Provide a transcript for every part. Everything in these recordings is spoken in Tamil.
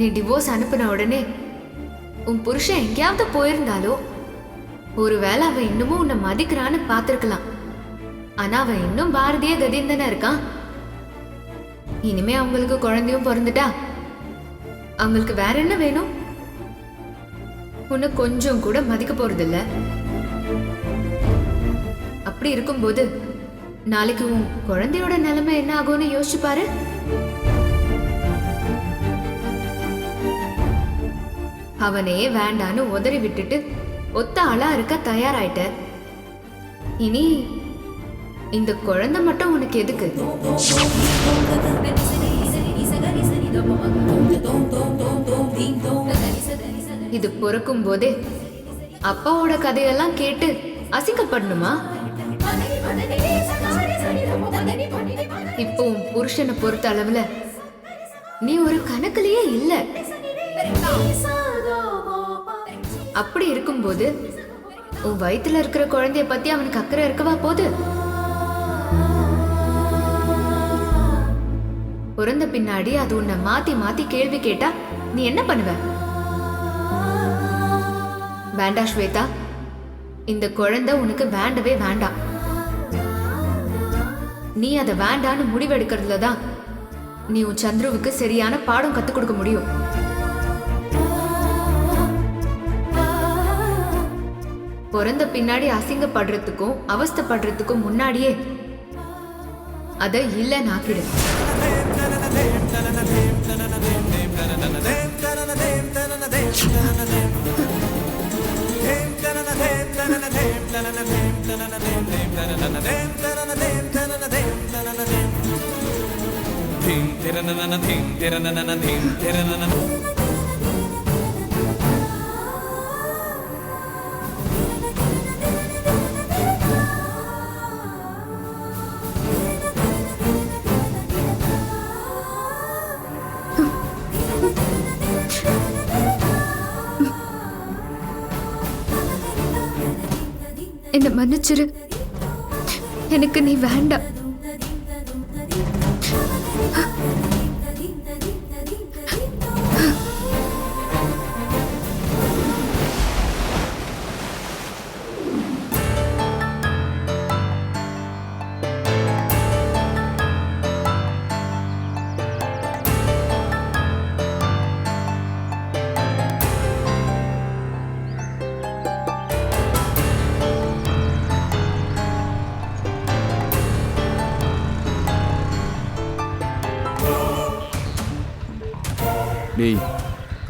நீ டிவோர்ஸ் அனுப்பின உடனே உன் புருஷன் எங்கேயாவது போயிருந்தாலோ? ஒருவேளை அவன் இன்னமும் உன்னை மதிக்கிறான்னு பார்த்துருக்கலாம். ஆனா அவன் இன்னும் பாரதிய கதின்னு தானே இருக்கான். இனிமே அவங்களுக்கு குழந்தையும் பிறந்துட்டா? அவங்களுக்கு வேற என்ன வேணும்? உன்னை கொஞ்சம் கூட மதிக்க போறதில்ல. அப்படி இருக்கும்போது நாளைக்கு உன் குழந்தையோட நிலைமை என்ன ஆகும்னு யோசிச்சு பாரு. அவனே வேண்டான்னு உதறி விட்டுட்டு ஒத்த ஆளா இருக்க தயாராயிட்ட இனி இந்த குழந்தை மட்டும் உனக்கு எதுக்கு? இது பிறக்கும் போதே அப்பாவோட கதையெல்லாம் கேட்டு அசிங்கப்படணுமா? இப்போ உன் புருஷனை பொறுத்த அளவுல நீ ஒரு கணக்குலயே இல்லை. அப்படி இருக்கும்போது உன் வயிற்றுல இருக்கிற குழந்தைய பத்தி அவனுக்கு அக்கறை இருக்கவா போது? பிறந்த பின்னாடி அது உன்னை மாத்தி மாத்தி கேள்வி கேட்டா நீ என்ன பண்ணுவ? வேண்டா ஸ்வேதா. இந்த குழந்தை உனக்கு வேண்டவே வேண்டாம். நீ அதை வேண்டான்னு முடிவெடுக்கிறதுல தான் நீ உன் சந்துருவுக்கு சரியான பாடம் கத்துக் கொடுக்க முடியும். பிறந்த பின்னாடி அசிங்கப்படுறதுக்கும் அவஸ்தப்படுறதுக்கும் முன்னாடியே அதை இல்லை நாக்கிடு திங் திறன திங் திறன திங் திறன மன்னிச்சிரு எனக்கு நீ வேண்டாம்.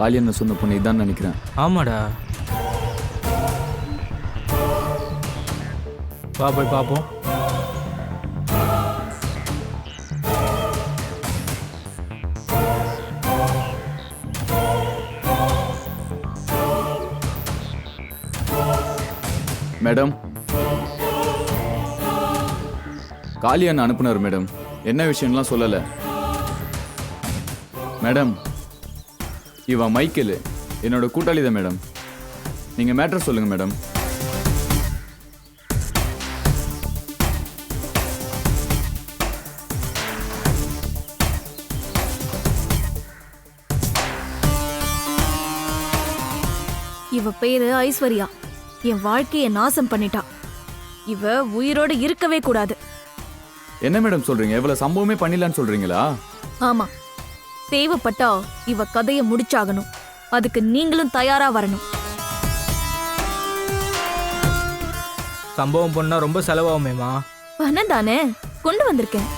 காளியண்ண சொன்ன பொண்ணு இதான் நினைக்கிறேன். ஆமாடா. வா போய் பார்ப்போம் மேடம். காளியண்ண அனுப்புனார் மேடம். என்ன விஷயம்லாம் சொல்லலை. மேடம் இவன் மைக்கேல். என்னோட கூட்டாளி தான் மேடம். நீங்கள் மேட்ரு சொல்லுங்கள் மேடம். இவ பேரு ஐஸ்வர்யா. என் வாழ்க்கைய நாசம் பண்ணிட்டா. இவ உயிரோட இருக்கவே கூடாது. என்ன மேடம் சொல்கிறீங்க எவ்வளோ சம்பவமே பண்ணிடலான்னு சொல்கிறீங்களா ஆமா. தேவைப்பட்டா இவ கதைய முடிச்சாகணும். அதுக்கு நீங்களும் தயாரா வரணும். சம்பவம் பண்ணா ரொம்ப செலவாகுமேமா பணம் தானே? கொண்டு வந்திருக்கேன்.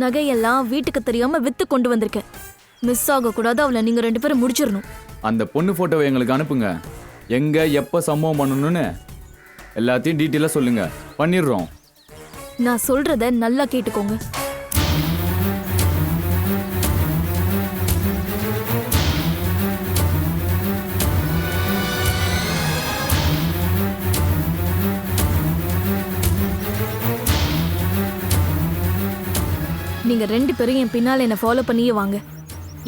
நகையெல்லாம் வீட்டுக்கு தெரியாம வித்து கொண்டு வந்திருக்கேன். மிஸ் ஆக கூடாது அவளை நீங்க ரெண்டு பேரும் முடிச்சிடணும். அந்த பொண்ணு ஃபோட்டோவை எங்களுக்கு அனுப்புங்க. எங்கே எப்போ சம்பவம் பண்ணணும்னு எல்லாத்தையும் டீட்டெயிலாக சொல்லுங்கள் பண்ணிடுறோம். நான் சொல்கிறத நல்லா கேட்டுக்கோங்க. நீங்க ரெண்டு பேரும் என் பின்னால் என்ன ஃபாலோ பண்ணியே வாங்க.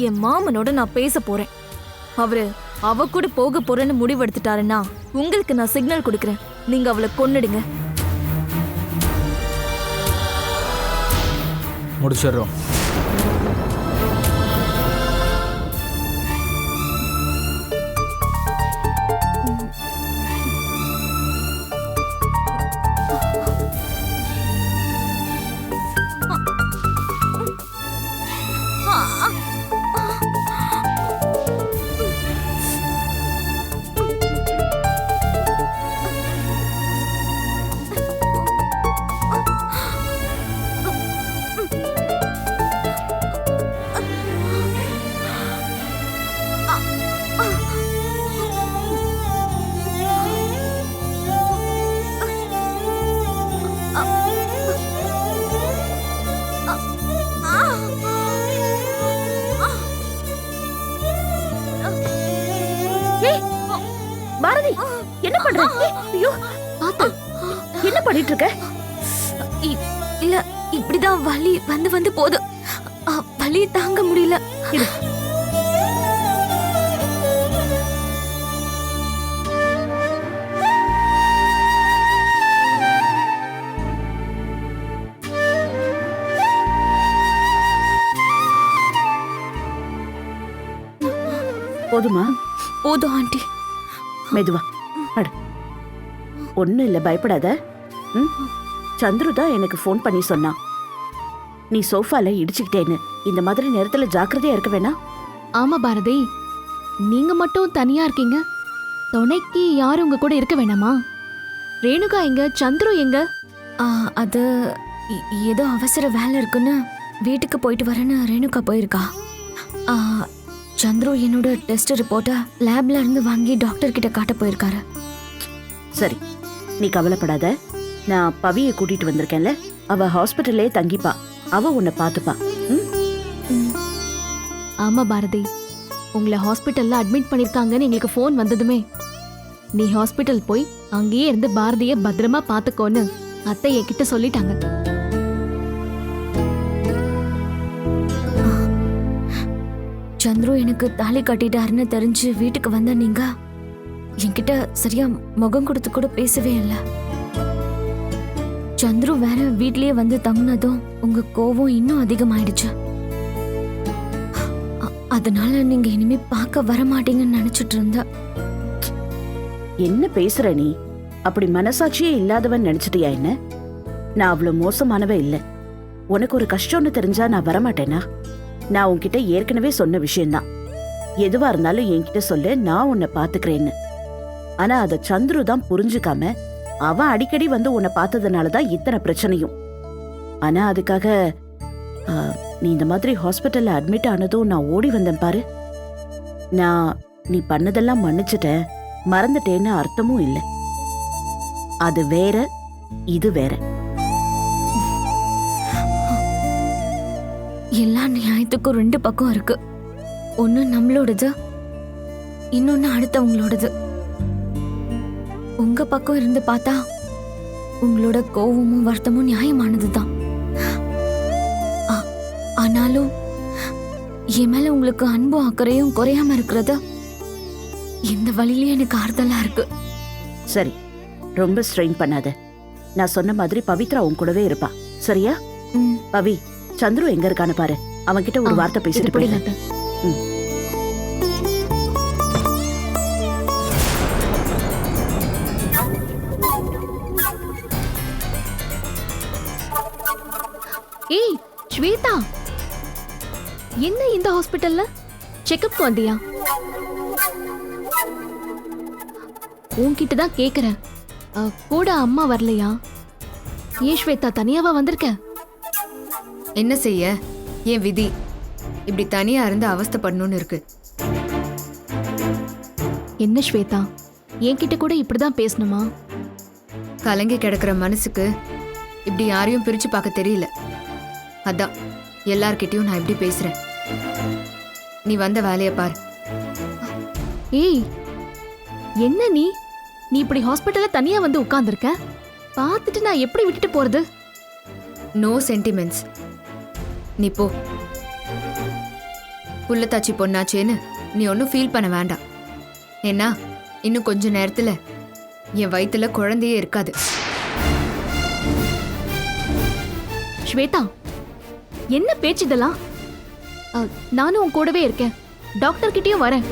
என் மாமனோட நான் பேச போறேன். அவரு அவ கூட போக போறேன்னு முடிவெடுத்துட்டாருன்னா உங்களுக்கு நான் சிக்னல் கொடுக்குறேன். நீங்க அவளை கொன்னுடுங்க. முடிச்சிடுறோம். என்ன பண்ணிட்டு இருக்க இ- இல்ல இப்படிதான் வலி வந்து வந்து போகுது அ, வலி தாங்க முடியல. போதுமா? போதும் ஆண்டி. மெதுவா. அடு. ஒன்றும் இல்லை பயப்படாத. சந்துரு தான் எனக்கு ஃபோன் பண்ணி சொன்னான். நீ சோஃபால இடிச்சுக்கிட்டேன்னு. இந்த மாதிரி நேரத்தில் ஜாக்கிரதையா இருக்க வேணாம் ஆமா பாரதி. நீங்க மட்டும் தனியா இருக்கீங்க. துணைக்கு யாரும் உங்க கூட இருக்க வேணாமா? ரேணுகா எங்க? சந்துரு எங்க? ஆ, அது ஏதோ அவசர வேலை இருக்குன்னு வீட்டுக்கு போயிட்டு வரேன்னு ரேணுகா போயிருக்கா. ஆ, சந்துரு என்னோட டெஸ்ட் ரிப்போர்ட்டை லேப்ல இருந்து வாங்கி டாக்டர் கிட்ட காட்ட போயிருக்காரு. சரி நீ கவலைப்படாத. நான் பவியை கூட்டிட்டு வந்திருக்கேன்ல. அவ ஹாஸ்பிட்டல்லே தங்கிப்பா. அவ உன்னை பார்த்துப்பா. ஆமா பாரதி. உங்களை ஹாஸ்பிட்டல்ல அட்மிட் பண்ணிருக்காங்கன்னு எங்களுக்கு ஃபோன் வந்ததுமே. நீ ஹாஸ்பிட்டல் போய் அங்கேயே இருந்து பாரதிய பத்திரமா பாத்துக்கோன்னு அத்தை என்கிட்ட சொல்லிட்டாங்க. சந்துரு எனக்கு தாலி கட்டிட்டாருன்னு தெரிஞ்சு வீட்டுக்கு வந்த நீங்க? என்கிட்ட சரியா முகம் கொடுத்து கூட பேசவே இல்லை. சந்துரு வேற வீட்லயே வந்து தங்குனதும் உங்க கோவம் இன்னும் அதிகமாயிடுச்சு. அதனால நீங்க இனிமே பார்க்க வர மாட்டீங்கன்னு நினைச்சிட்டு இருந்த. என்ன பேசுற நீ? அப்படி மனசாட்சியே இல்லாதவன் நினைச்சிட்டியா என்ன? நான் அவ்வளவு மோசமானவ இல்ல. உனக்கு ஒரு கஷ்டம்னு தெரிஞ்சா நான் வரமாட்டேனா? நான் உன்கிட்ட ஏற்கனவே சொன்ன விஷயம்தான். எதுவா இருந்தாலும் என்கிட்ட சொல்லு நான் உன்னை பாத்துக்கிறேன்னு ஆனா அத சந்துரு தான் புரிஞ்சுக்காம அவன் அடிக்கடி வந்து உன்னை பார்த்ததுனால தான் இத்தனை பிரச்சனையும். ஆனா அதுக்காக நீ இந்த மாதிரி ஹாஸ்பிட்டல்ல அட்மிட் ஆனதும் நான் ஓடி வந்தேன் பாரு. நான் நீ பண்ணதெல்லாம் மன்னிச்சிட்டேன். மறந்துட்டேன்னு அர்த்தமும் இல்லை. அது வேற இது வேற. எல்லா நியாயத்துக்கும் ரெண்டு பக்கம் இருக்கு. ஒன்னு நம்மளோடது இன்னொன்னு அடுத்தவங்களோடது. உங்க பக்கம் இருந்து பார்த்தா உங்களோட கோவமும் வருத்தமும் நியாயமானதுதான். ஆ- ஆனாலும் என் மேல உங்களுக்கு அன்பும் அக்கறையும் குறையாம இருக்கிறது இந்த வழியிலே எனக்கு ஆறுதலா இருக்கு. சரி ரொம்ப ஸ்ட்ரெயின் பண்ணாத. நான் சொன்ன மாதிரி பவித்ரா உன் கூடவே இருப்பா. சரியா? பவி சந்துரு எங்க இருக்கான்னு பாரு. அவன்கிட்ட ஒரு வார்த்தை பேசிட்டு பிடிங்க ஹாஸ்பிட்டல்ல செக்கப் வந்தியா உன்கிட்ட தான் கேக்குறேன் கூட அம்மா வரலையா? ஏன் ஸ்வேதா தனியாவா வந்திருக்க? என்ன செய்ய? என் விதி? இப்படி தனியா இருந்து அவஸ்தைப்படணும்னு இருக்கு. என்ன ஸ்வேதா? என்கிட்ட கூட இப்படிதான் பேசணுமா? கலங்கி கிடக்கிற மனசுக்கு இப்படி யாரையும் பிரிச்சு பார்க்க தெரியல. அதான் எல்லார்கிட்டயும் நான் இப்படி பேசுறேன். நீ வந்த வேலையை பார். ஏய் என்ன நீ? நீ இப்படி ஹாஸ்பிட்டல்ல தனியா வந்து உட்கார்ந்திருக்க? பார்த்துட்டு நான் எப்படி விட்டுட்டு போறது? நோ சென்டிமெண்ட்ஸ் நீ போ. புள்ளத்தாச்சி பொண்ணாச்சேன்னு நீ ஒன்றும் ஃபீல் பண்ண வேண்டாம். ஏன்னா இன்னும் கொஞ்ச நேரத்துல என் வயித்துல குழந்தையே இருக்காது. ஸ்வேதா என்ன பேச்சு இதெல்லாம்? நானும் உன் கூடவே இருக்கேன். டாக்டர் கிட்டயும் வரேன்.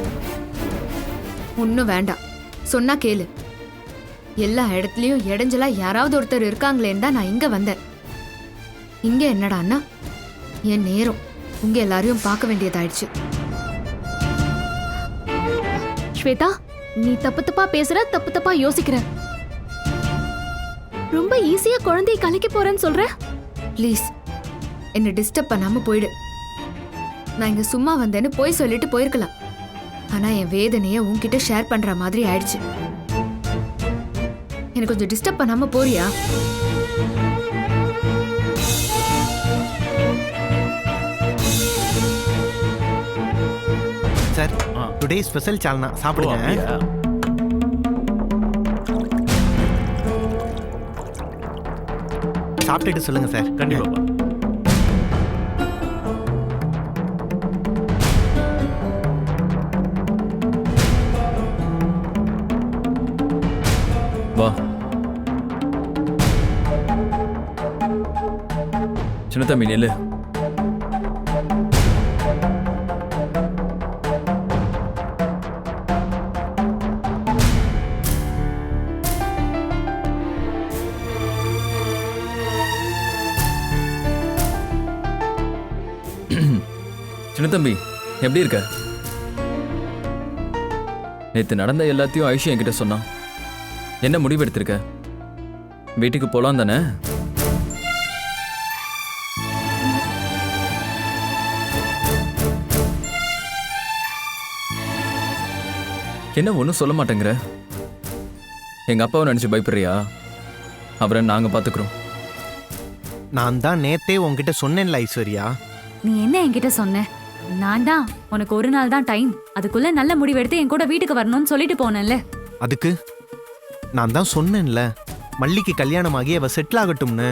ஒன்றும் வேண்டாம். சொன்னா கேளு. எல்லா இடத்துலயும் இடைஞ்சலா யாராவது ஒருத்தர் இருக்காங்களேன்னு தான் நான் இங்க வந்தேன். இங்க என்னடான்னா என் நேரம். உங்க எல்லாரையும் பார்க்க வேண்டியதாயிடுச்சு. ஸ்வேதா நீ தப்பு தப்பா பேசுற தப்பு தப்பா யோசிக்கிற. ரொம்ப ஈஸியா குழந்தையை கலைக்க போறேன்னு சொல்ற? ப்ளீஸ் என்னை டிஸ்டர்ப் பண்ணாம போயிடு. நான் இங்க சும்மா வந்தேன்னு போய் சொல்லிட்டு போயிருக்கலாம். ஆனா என் வேதனையை உன்கிட்ட ஷேர் பண்ற மாதிரி ஆயிடுச்சு. எனக்கு கொஞ்சம் டிஸ்டர்ப் பண்ணாம போறியா? சார் டுடே ஸ்பெஷல் சால்னா சாப்பிடுங்க. சாப்பிட்டுட்டு சொல்லுங்க சார் கண்டிப்பா வா. சின்ன தம்பி நெல்லு சின்ன தம்பி எப்படி இருக்க? நேத்து நடந்த எல்லாத்தையும் ஐஷு என்கிட்ட சொன்னான். என்ன முடிவு எடுத்திருக்க? வீட்டுக்கு போலாம் தானே? என்ன ஒன்றும் சொல்ல மாட்டேங்கிற? எங்க அப்பாவை நினைச்சு பயப்படுறியா? அவரை நாங்க பாத்துக்கிறோம். நான் தான் நேத்தே உங்ககிட்ட சொன்னேன்ல ஐஸ்வர்யா. நீ என்ன என்கிட்ட சொன்ன? நான் தான். உனக்கு ஒரு நாள் தான் டைம் அதுக்குள்ள நல்ல முடிவெடுத்து என் கூட வீட்டுக்கு வரணும்னு சொல்லிட்டு போனேன்ல. அதுக்கு? நான் தான் சொன்னேன்ல மல்லிக்கு கல்யாணமாகி அவ செட்டில் ஆகட்டும்னு.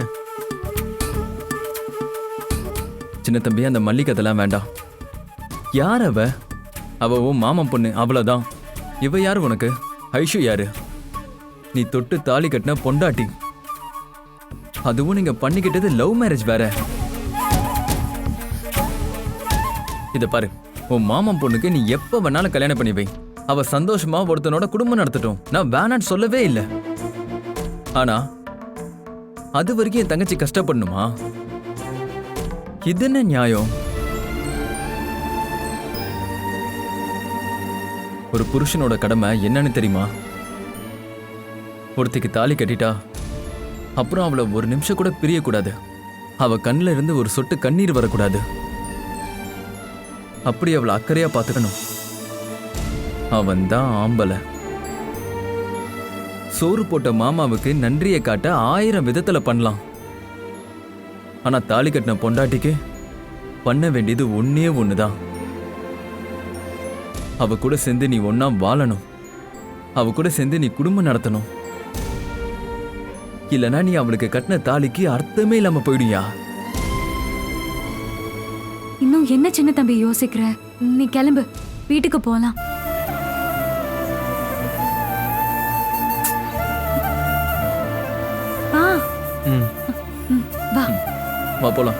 சின்ன தம்பி அந்த மல்லிகை அதெல்லாம் வேண்டாம். யார் அவ? அவ உன் மாமன் பொண்ணு அவ்வளோதான் இவ யார் உனக்கு? ஐஷு யாரு? நீ தொட்டு தாலி கட்டின பொண்டாட்டி. அதுவும் நீங்க பண்ணிக்கிட்டது லவ் மேரேஜ் வேற. இதை பாரு உன் மாமன் பொண்ணுக்கு நீ எப்போ வேணாலும் கல்யாணம் பண்ணி வை. அவ சந்தோஷமா ஒருத்தனோட குடும்பம் நடத்தட்டும். நான் வேணான்னு சொல்லவே இல்லை. ஆனா அது வரைக்கும் என் தங்கச்சி கஷ்டப்படணுமா? இது என்ன நியாயம்? ஒரு புருஷனோட கடமை என்னன்னு தெரியுமா? ஒருத்திக்கு தாலி கட்டிட்டா அப்புறம் அவளை ஒரு நிமிஷம் கூட பிரியக்கூடாது. அவ கண்ணில் இருந்து ஒரு சொட்டு கண்ணீர் வரக்கூடாது. அப்படி அவளை அக்கறையா பார்த்துக்கணும். அவன்தான் ஆம்பளை. சோறு போட்ட மாமாவுக்கு நன்றியை காட்ட ஆயிரம் விதத்துல பண்ணலாம். ஆனா தாலி கட்டின பொண்டாட்டிக்கு பண்ண வேண்டியது ஒன்னே ஒண்ணுதான். அவ கூட சேர்ந்து நீ ஒன்னா வாழணும். அவ கூட சேர்ந்து நீ குடும்பம் நடத்தணும். இல்லனா நீ அவளுக்கு கட்டின தாலிக்கு அர்த்தமே இல்லாம போயிடுயா இன்னும் என்ன சின்ன தம்பி யோசிக்கிற? நீ கிளம்பு. வீட்டுக்கு போலாம். வா போலாம்.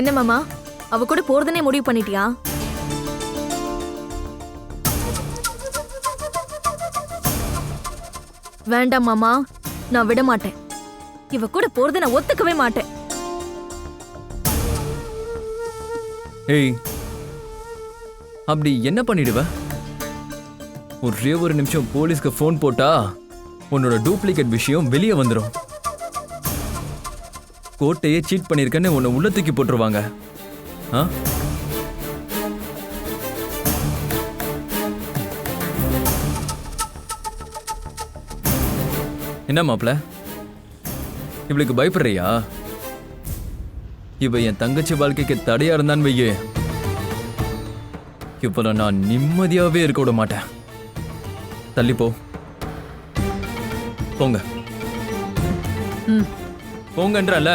என்ன மாமா? அவ கூட போறதுனே முடிவு பண்ணிட்டியா? வேண்டாம் மாமா நான் விட மாட்டேன். இவ கூட போறதை நான் ஒத்துக்கவே மாட்டேன். ஏய் அப்படி என்ன பண்ணிடுவ? ஒரே ஒரு நிமிஷம் போலீஸ்க்கு ஃபோன் போட்டா உன்னோட டூப்ளிகேட் விஷயம் வெளியே வந்துடும் கோட்டையே சீட் பண்ணியிருக்கேன்னு உன்னை உள்ள தூக்கி போட்டுருவாங்க. ஆ? என்ன மாப்பிள? இவளுக்கு பயப்படுறியா? இவ என் தங்கச்சி வாழ்க்கைக்கு தடையா இருந்தான்னு வையே. இப்ப நான் நிம்மதியாவே இருக்க விட மாட்டேன். தள்ளி போ. போங்க. போங்கன்றல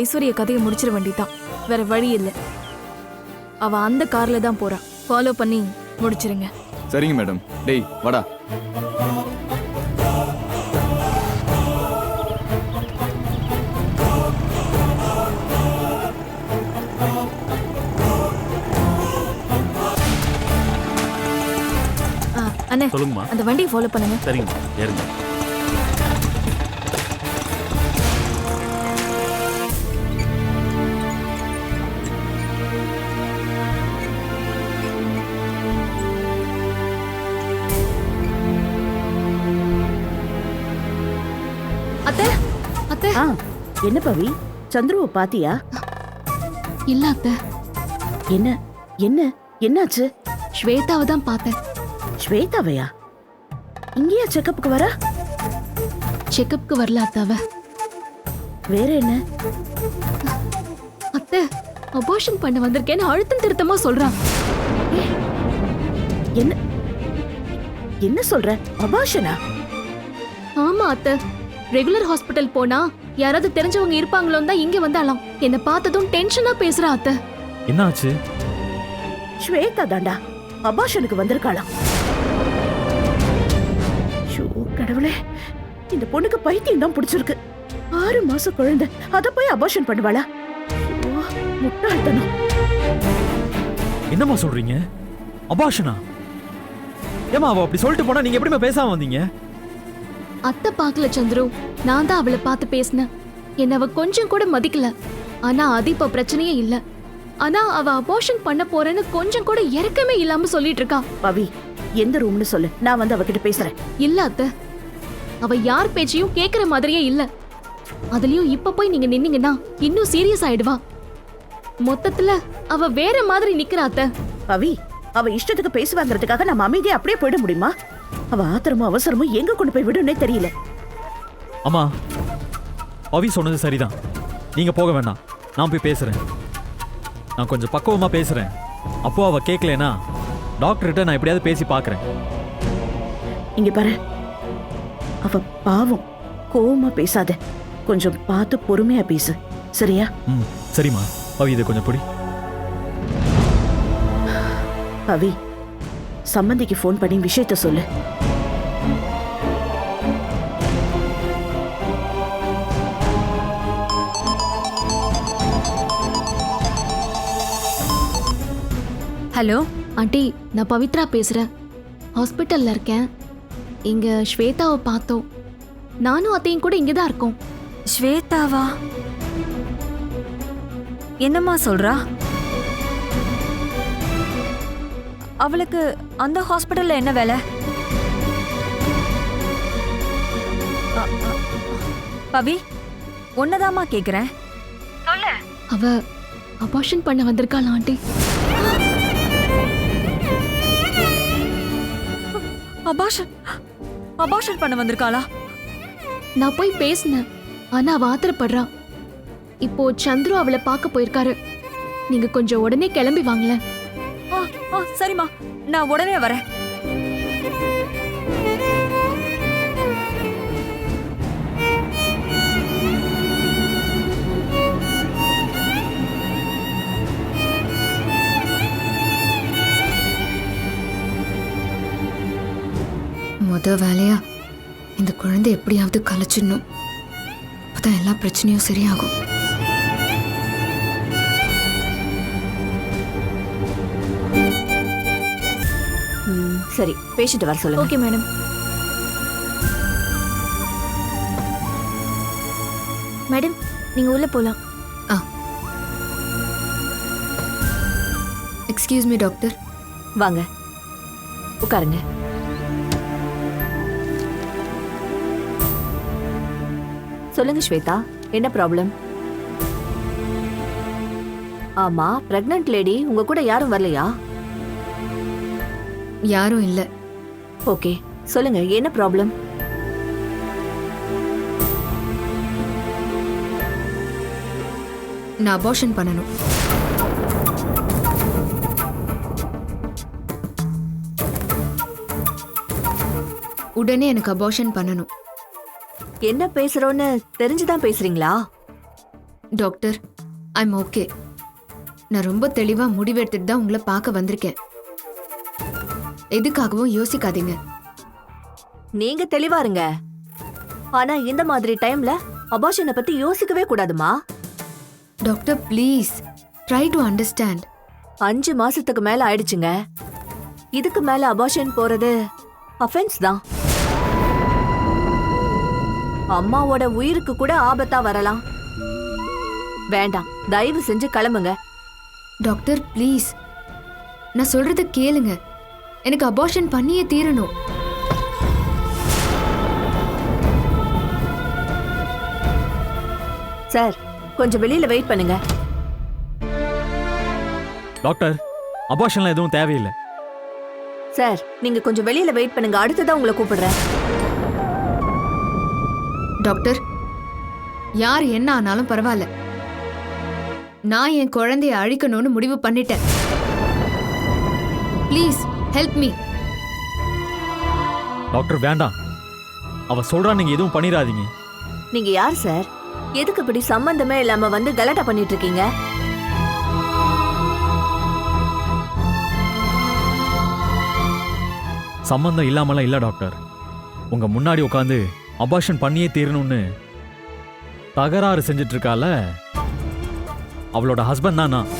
ஐஸ்வர்ய கதையை முடிச்சிட வேண்டிதான் வேற வழி இல்லை. அவ அந்த கார்ல தான் போறா. ஃபாலோ பண்ணி முடிச்சிருங்க. சரிங்க மேடம். டேய் வாடா. ஆ, அண்ணே சொல்லுங்கம்மா. அந்த வண்டியை ஃபாலோ பண்ணுங்க. சரிங்க ஏறுங்க. என்ன பவி? சந்துருவை பாத்தியா? இல்ல அத்தை. என்ன? என்ன? என்னாச்சு? ஸ்வேதாவை தான் பார்த்தேன். ஸ்வேதாவையா? இங்கேயா செக்கப்புக்கு வர? செக்கப்க்கு வரல அத்தாவ வேற என்ன? அத்தை அபார்ஷன் பண்ண வந்திருக்கேன்னு அழுத்தம் திருத்தமா சொல்றான். என்ன? என்ன சொல்ற? அபாஷனா ஆமா அத்தை. ரெகுலர் ஹாஸ்பிட்டல் போனா யாராவது தெரிஞ்சவங்க இருப்பாங்களோன்னு தான் இங்க வந்தாலாம். என்ன பார்த்ததும் டென்ஷனா பேசுறா அத்தை. என்னாச்சு? ஸ்வேதா தாண்டா அபாஷனுக்கு வந்திருக்காளாம். ஷோ கடவுளே இந்த பொண்ணுக்கு பைத்தியம் தான் பிடிச்சிருக்கு. ஆறு மாச குழந்தை அத போய் அபாஷன் பண்ணுவாளா? முட்டாள்தனம். என்னம்மா சொல்றீங்க? அபாஷனா? ஏமா அவ அப்படி சொல்லிட்டு போனா நீங்க எப்படிமா பேசாம வந்தீங்க? அத்தை பார்க்கல சந்துரு. நான் தான் அவளை பார்த்து பேசினேன். என்ன அவ கொஞ்சம் கூட மதிக்கல. ஆனா அது இப்ப பிரச்சனையே இல்ல. ஆனா அவ அபார்ஷன் பண்ண போறேன்னு கொஞ்சம் கூட இறக்கமே இல்லாம சொல்லிட்டு இருக்கா. பவி எந்த ரூம்னு சொல்லு. நான் வந்து அவகிட்ட பேசுறேன். இல்ல அத்தை. அவ யார் பேச்சையும் கேக்குற மாதிரியே இல்ல. அதுலயும் இப்ப போய் நீங்க நின்னீங்கன்னா இன்னும் சீரியஸ் ஆயிடுவா. மொத்தத்துல அவ வேற மாதிரி நிக்கிறா அத்தை. பவி அவ இஷ்டத்துக்கு பேசுவாங்கிறதுக்காக நம்ம அமைதியா அப்படியே போயிட முடியுமா? அவ ஆத்திரமும் அவசரமும் எங்க கொண்டு போய் விடுன்னே தெரியல. அம்மா பவி சொன்னது சரிதான். நீங்க போக வேண்டாம் நான் போய் பேசுறேன். நான் கொஞ்சம் பக்குவமா பேசுறேன். அப்போ அவ கேட்கலனா டாக்டர்கிட்ட நான் எப்படியாவது பேசி பார்க்கறேன். இங்க பாரு. அவ பாவம். கோவமா பேசாத. கொஞ்சம் பார்த்து பொறுமையா பேசு. சரியா? ம் சரிம்மா. பவி இதை கொஞ்சம் பிடி. பவி சம்மந்திக்கு ஃபோன் பண்ணி விஷயத்த சொல்லு. ஹலோ ஆண்டி நான் பவித்ரா பேசுறேன். ஹாஸ்பிட்டல்ல இருக்கேன். இங்க ஸ்வேதாவை பார்த்தோம். நானும் அத்தையும் கூட இங்க தான் இருக்கோம். ஸ்வேதாவா? என்னம்மா சொல்றா? அவளுக்கு அந்த ஹாஸ்பிட்டல்ல என்ன வேலை? பவி உன்னதாம்மா கேக்குறேன். அவ அபார்ஷன் பண்ண வந்திருக்காள் ஆண்டி? அபாஷன் அபாஷன் பண்ண வந்திருக்காளா? நான் போய் பேசினேன் ஆனா அவ ஆத்திரப்படுறா. இப்போ சந்துரு அவளை பார்க்க போயிருக்காரு. நீங்க கொஞ்சம் உடனே கிளம்பி வாங்களேன். சரிம்மா. நான் உடனே வரேன். முத வேலையா? இந்த குழந்தை எப்படியாவது கலைச்சிடணும். அப்பதான் எல்லா பிரச்சனையும் சரியாகும். சரி பேசிட்டு வர சொல்லுங்க. ஓகே மேடம் மேடம் நீங்க உள்ள போலாம். ஆ. எக்ஸ்கியூஸ் மீ டாக்டர் வாங்க. உட்காருங்க. சொல்லுங்க ஸ்வேதா. என்ன ப்ராப்ளம் ஆமா பிரெக்னன்ட் லேடி உங்க கூட யாரும் வரலையா? யாரும் இல்ல. ஓகே சொல்லுங்க என்ன ப்ராப்ளம் நான் அபார்ஷன் பண்ணணும். உடனே எனக்கு அபார்ஷன் பண்ணணும். என்ன பேசுறோன்னு தெரிஞ்சுதான் பேசுறீங்களா? டாக்டர் ஐம் ஓகே நான் ரொம்ப தெளிவா முடிவெடுத்துட்டு தான் உங்களை பார்க்க வந்திருக்கேன். எதுக்காகவும் யோசிக்காதீங்க. நீங்க தெளிவா இருங்க. ஆனா இந்த மாதிரி டைம்ல அபார்ஷனை பத்தி யோசிக்கவே கூடாதுமா. Doctor please. Try to understand அஞ்சு மாசத்துக்கு மேல ஆயிடுச்சுங்க. இதுக்கு மேல அபார்ஷன் போறது அஃபென்ஸ் தான். அம்மாவோட உயிருக்கு கூட ஆபத்தா வரலாம். வேண்டாம் தயவு செஞ்சு கிளம்புங்க. Doctor please. நான் சொல்றத கேளுங்க. எனக்கு அபார்ஷன் பண்ணியே தீரணும். சார் கொஞ்சம் வெளியில வெயிட் பண்ணுங்க. டாக்டர் அபார்ஷன்லாம் எதுவும் தேவையில்லை. சார் நீங்க கொஞ்சம் வெளியில வெயிட் பண்ணுங்க. அடுத்ததான் உங்களை கூப்பிடுறேன். டாக்டர் யார் என்ன ஆனாலும் பரவாயில்ல. நான் என் குழந்தைய அழிக்கணும்னு முடிவு பண்ணிட்டேன். ப்ளீஸ் ஹெல்ப் மீ டாக்டர் வேண்டாம் அவ சொல்றா நீங்க எதுவும் பண்ணிடாதீங்க நீங்க யார் சார்? எதுக்கு இப்படி சம்பந்தமே இல்லாம வந்து கலாட்டா பண்ணிட்டு இருக்கீங்க சம்பந்தம் இல்லாமலாம் இல்ல டாக்டர். உங்க முன்னாடி உட்காந்து அபார்ஷன் பண்ணியே தீரணும்னு தகராறு செஞ்சுட்டு இருக்கால அவளோட ஹஸ்பண்ட் தான் நான்.